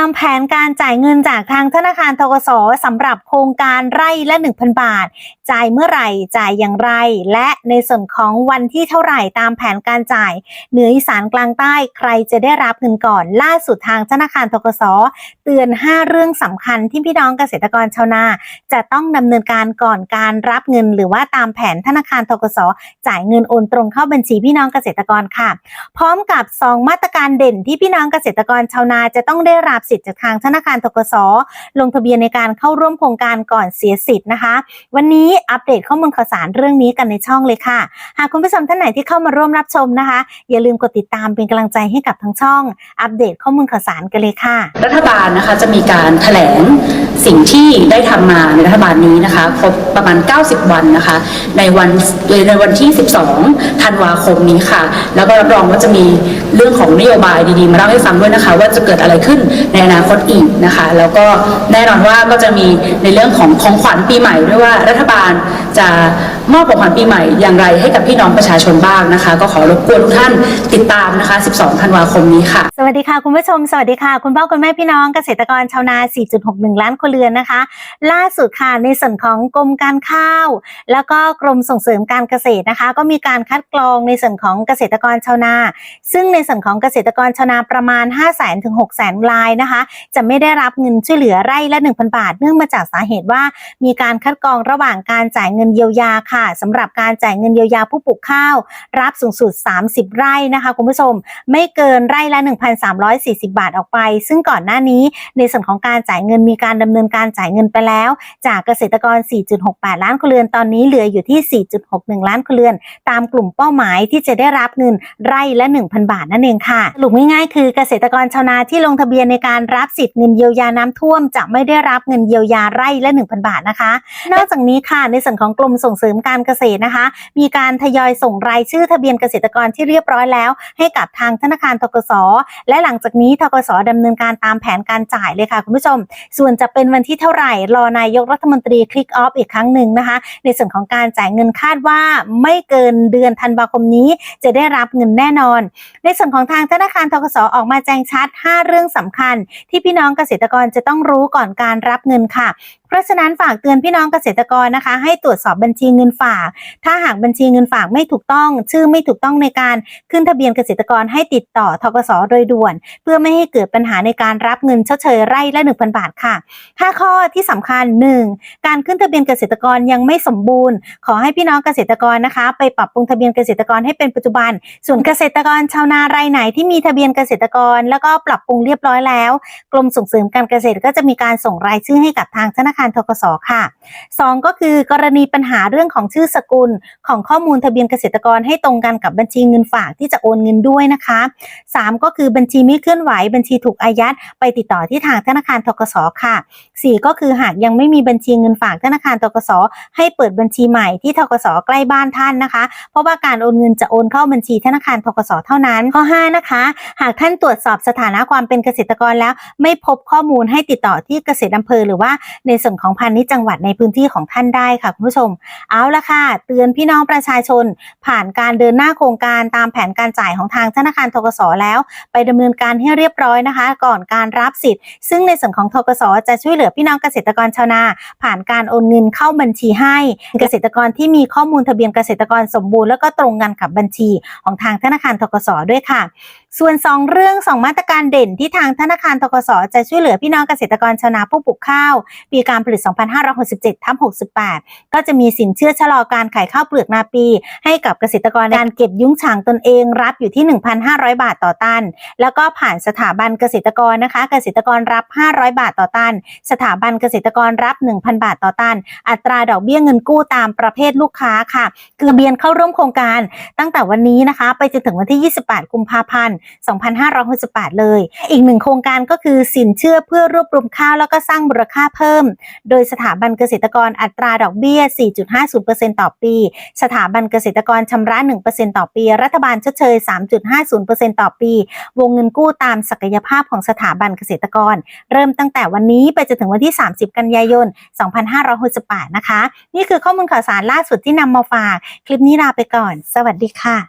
ามแผนการจ่ายเงินจากทางธนาคารทกสสำหรับโครงการไร่ละ 1,000 บาท จ่ายเมื่อไหร่จ่ายอย่างไร และในส่วนของวันที่เท่าไหร่ตามแผนการจ่าย เหนืออีสานกลางใต้ใครจะได้รับเงินก่อน ล่าสุดทางธนาคารทกสเตือน 5 เรื่องสำคัญที่พี่น้องเกษตรกรชาวนา จะต้องดำเนินการก่อนการรับเงิน หรือว่าตามแผนธนาคารทกสจ่ายเงินโอนตรงเข้าบัญชีพี่น้องเกษตรกรค่ะ พร้อมกับ 2 มาตรการเด่นที่พี่น้องเกษตรกรชาวนาจะต้องได้รับสิทธิ์จากทางธนาคารทกสลงทะเบียนในการเข้าร่วมโครงการก่อนเสียสิทธิ์นะคะ วันนี้อัปเดตข้อมูลข่าวสารเรื่องนี้กันในช่องเลยค่ะ หากคุณผู้ชมท่านไหนที่เข้ามาร่วมรับชมนะคะ อย่าลืมกดติดตามเป็นกำลังใจให้กับทั้งช่อง อัปเดตข้อมูลข่าวสารกันเลยค่ะ รัฐบาลนะคะจะมีการแถลงสิ่งที่ได้ทำมาในรัฐบาลนี้นะคะครบประมาณ 90 วันนะคะ ในวันในวันที่ 12 ธันวาคมนี้ค่ะ แล้วก็รับรองว่าจะมีเรื่องของนโยบายดีๆ มาเล่าให้ฟังด้วยนะคะ ว่าจะเกิดอะไรขึ้นในอนาคตอีกนะคะ แล้วก็แน่นอนว่าก็จะมีในเรื่องของของขวัญปีใหม่ด้วยว่ารัฐบาลจะมอบของขวัญปีใหม่อย่างไรให้กับพี่น้องประชาชนบ้างนะคะ ก็ขอรบกวนทุกท่านติดตามนะคะ 12 ธันวาคมนี้ค่ะ สวัสดีค่ะคุณผู้ชม สวัสดีค่ะ คุณพ่อคุณแม่พี่น้องเกษตรกรชาวนา 4.61 ล้านครัวเรือนนะคะ ล่าสุดค่ะในส่วนของกรมการข้าว แล้วก็กรมส่งเสริมการเกษตรนะคะ ก็มีการคัดกรองในส่วนของเกษตรกรชาวนา ซึ่งในส่วนของเกษตรกรชาวนาประมาณ 5 0 0 0 0 0ถึง6 0 0 0 0รายนะคะ จะไม่ได้รับเงินช่วยเหลือไร่ละ 1,000 บาท เนื่องมาจากสาเหตุว่ามีการคัดกรองระหว่างการจ่ายเงินเยียวยาค่ะสำหรับการจ่ายเงินเยียวยาผู้ปลูกข้าว รับสูงสุด 30 ไร่นะคะคุณผู้ชม ไม่เกินไร่ละ 1,340 บาทออกไป ซึ่งก่อนหน้านี้ในส่วนของการจ่ายเงินมีการดำเนินการจ่ายเงินไปแล้ว จากเกษตรกร 4.68 ล้านครัวเรือนตอนนี้เหลืออยู่ที่ 4.61 ล้านครัวเรือน ตามกลุ่มเป้าหมายที่จะได้รับเงินไร่ละ 1,000 บาทนั่นเองค่ะสรุปง่ายๆคือเกษตรกรชาวนาที่ลงทะเบียนในการรับสิทธิ์เงินเยียวยาน้ำท่วม จะไม่ได้รับเงินเยียวยาไร่ละ 1,000 บาทนะคะ นอกจากนี้ค่ะในส่วนของกรมส่งเสริมการเกษตรนะคะ มีการทยอยส่งรายชื่อทะเบียนเกษตรกรที่เรียบร้อยแล้ว ให้กับทางธนาคารทกสและหลังจากนี้ทกสดำเนินการตามแผนการจ่ายเลยค่ะคุณผู้ชม ส่วนจะเป็น็นวันที่เท่าไหร่รอนายกรัฐมนตรีคลิกออฟอีกครั้งหนึ่งนะคะ ในส่วนของการจ่ายเงินคาดว่าไม่เกินเดือนธันวาคมนี้จะได้รับเงินแน่นอน ในส่วนของทางธนาคารทกสออกมาแจ้งชัด 5 เรื่องสำคัญ ที่พี่น้องเกษตรกรจะต้องรู้ก่อนการรับเงินค่ะ เพราะฉะนั้นฝากเตือนพี่น้องเกษตรกรนะคะ ให้ตรวจสอบบัญชีเงินฝาก ถ้าหากบัญชีเงินฝากไม่ถูกต้อง ชื่อไม่ถูกต้องในการขึ้นทะเบียนเกษตรกรให้ติดต่อทกสโดยด่วน เพื่อไม่ให้เกิดปัญหาในการรับเงินชดเชยไร่ละ 1,000 บาทค่ะ 5 ข้อที่สำคัญ 1. การขึ้นทะเบียนเกษตรกรยังไม่สมบูรณ์ ขอให้พี่น้องเกษตรกรนะคะ ไปปรับปรุงทะเบียนเกษตรกรให้เป็นปัจจุบัน ส่วนเกษตรกรชาวนารายไหนที่มีทะเบียนเกษตรกร แล้วก็ปรับปรุงเรียบร้อยแล้ว กรมส่งเสริมการเกษตรก็จะมีการส่งรายชื่อให้กับทางธนาคารทกสค่ะสองก็คือกรณีปัญหาเรื่องของชื่อสกุลของข้อมูลทะเบียนเกษตรกรให้ตรงกันกับบัญชีเงินฝากที่จะโอนเงินด้วยนะคะสามก็คือบัญชีไม่เคลื่อนไหวบัญชีถูกอายัดไปติดต่อที่ทางธนาคารทกสค่ะสี่ก็คือหากยังไม่มีบัญชีเงินฝากธนาคารทกสให้เปิดบัญชีใหม่ที่ทกสใกล้บ้านท่านนะคะ เพราะว่าการโอนเงินจะโอนเข้าบัญชีธนาคารทกสเท่านั้นข้อห้านะคะ หากท่านตรวจสอบสถานะความเป็นเกษตรกรแล้ว ไม่พบข้อมูลให้ติดต่อที่เกษตรอำเภอหรือว่าในส่วนของพาณิชย์จังหวัดในพื้นที่ของท่านได้ค่ะคุณผู้ชม เอาละค่ะ เตือนพี่น้องประชาชน ผ่านการเดินหน้าโครงการตามแผนการจ่ายของทางธนาคารทกสแล้ว ไปดำเนินการให้เรียบร้อยนะคะ ก่อนการรับสิทธิ์ ซึ่งในส่วนของทกสจะช่วยเหลือพี่น้องเกษตรกรชาวนา ผ่านการโอนเงินเข้าบัญชีให้ เกษตรกรที่มีข้อมูลทะเบียนเกษตรกรสมบูรณ์แล้วก็ตรงกันกับบัญชีของทางธนาคารทกสด้วยค่ะส่วน 2 เรื่อง 2 มาตรการเด่นที่ทางธนาคารทกสจะช่วยเหลือพี่น้องเกษตรกรชาวนาผู้ปลูกข้าว ปีการผลิต 2567ทับ68 ก็จะมีสินเชื่อชะลอการขายข้าวเปลือกนาปี ให้กับเกษตรกรการเก็บยุ้งฉางตนเองรับอยู่ที่ 1,500 บาทต่อตัน แล้วก็ผ่านสถาบันเกษตรกรนะคะ เกษตรกรรับ 500 บาทต่อตัน สถาบันเกษตรกรรับ 1,000 บาทต่อตัน อัตราดอกเบี้ยเงินกู้ตามประเภทลูกค้าค่ะ คือเบียนเข้าร่วมโครงการตั้งแต่วันนี้นะคะ ไปจนถึงวันที่ 28 กุมภาพันธ์2568 เลย อีกหนึ่งโครงการก็คือสินเชื่อเพื่อรวบรวมข้าวแล้วก็สร้างมูลค่าเพิ่ม โดยสถาบันเกษตรกรอัตราดอกเบี้ย 4.50%ต่อปี สถาบันเกษตรกรชำระ 1%ต่อปี รัฐบาลชดเชย 3.50%ต่อปี วงเงินกู้ตามศักยภาพของสถาบันเกษตรกร เริ่มตั้งแต่วันนี้ไปจนถึงวันที่ 30 กันยายน 2568 นะคะ นี่คือข้อมูลข่าวสารล่าสุดที่นำมาฝาก คลิปนี้ลาไปก่อน สวัสดีค่ะ